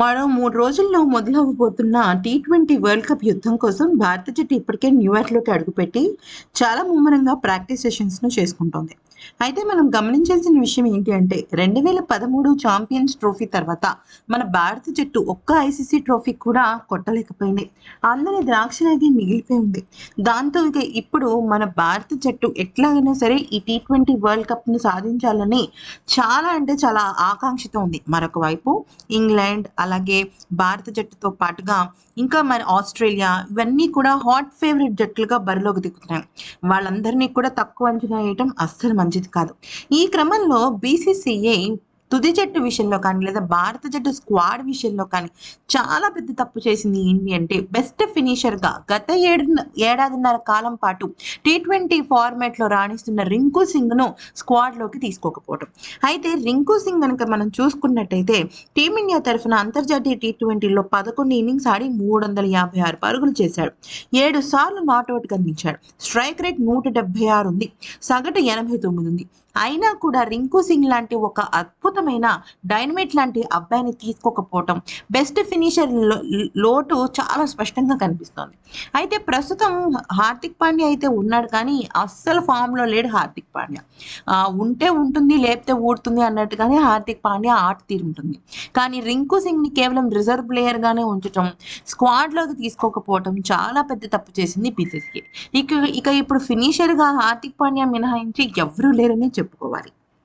మరో మూడు రోజుల్లో మొదలవబోతున్న టీ ట్వంటీ వరల్డ్ కప్ యుద్ధం కోసం భారత జట్టు ఇప్పటికే న్యూయార్క్లోకి అడుగుపెట్టి చాలా ముమ్మరంగా ప్రాక్టీస్ సెషన్స్ను చేసుకుంటోంది. అయితే మనం గమనించాల్సిన విషయం ఏంటి అంటే రెండు వేల పదమూడు ఛాంపియన్స్ ట్రోఫీ తర్వాత మన భారత జట్టు ఒక్క ఐసీసీ ట్రోఫీ కూడా కొట్టలేకపోయింది. అందరి ద్రాక్షలాగే మిగిలిపోయి ఉంది. దాంతో ఇక ఇప్పుడు మన భారత జట్టు ఎట్లాగైనా సరే ఈ టీ ట్వంటీ వరల్డ్ కప్ను సాధించాలని చాలా అంటే చాలా ఆకాంక్షతో ఉంది. మరొక వైపు ఇంగ్లాండ్ అలాగే భారత జట్టుతో పాటుగా ఇంకా మన ఆస్ట్రేలియా ఇవన్నీ కూడా హాట్ ఫేవరెట్ జట్లుగా బరిలోకి దిగుతున్నాయి. వాళ్ళందరినీ కూడా తక్కువ అంచనా వేయటం అస్సలు మంచిది కాదు. ఈ క్రమంలో బీసీసీఐ తుది జట్టు విషయంలో కానీ లేదా భారత జట్టు స్క్వాడ్ విషయంలో కానీ చాలా పెద్ద తప్పు చేసింది ఏంటి అంటే బెస్ట్ ఫినిషర్గా గత ఏడు ఏడాదిన్నర కాలం పాటు టీ ట్వంటీ ఫార్మాట్లో రాణిస్తున్న రింకు సింగ్ను స్క్వాడ్లోకి తీసుకోకపోవడం అయితే రింకు సింగ్ కనుక మనం చూసుకున్నట్టయితే టీమిండియా తరఫున అంతర్జాతీయ టీ ట్వంటీలో పదకొండు ఇన్నింగ్స్ ఆడి మూడు వందల యాభై ఆరు పరుగులు చేశాడు. ఏడు సార్లు నాట్అవుట్ అందించాడు. స్ట్రైక్ రేట్ నూట డెబ్బై ఆరు ఉంది. సగటు ఎనభై తొమ్మిది ఉంది. అయినా కూడా రింకు సింగ్ లాంటి ఒక అద్భుత అద్భుతమైన డైనమైట్ లాంటి అబ్బాయిని తీసుకోకపోవటం. బెస్ట్ ఫినిషర్ లోటు చాలా స్పష్టంగా కనిపిస్తోంది. అయితే ప్రస్తుతం హార్దిక్ పాండ్యా అయితే ఉన్నాడు కానీ అస్సలు ఫామ్లో లేడు హార్దిక్ పాండ్యా. ఉంటే ఉంటుంది లేపితే ఊడుతుంది అన్నట్టుగానే హార్దిక్ పాండ్యా ఆట తీరు ఉంటుంది కానీ రింకు సింగ్ని కేవలం రిజర్వ్ ప్లేయర్గానే ఉంచటం స్క్వాడ్లోకి తీసుకోకపోవటం చాలా పెద్ద తప్పు చేసింది బీసీసీఐ ఇక ఇక ఇప్పుడు ఫినిషర్గా హార్దిక్ పాండ్యా మినహాయించి ఎవరూ లేరని చెప్పుకోవాలి.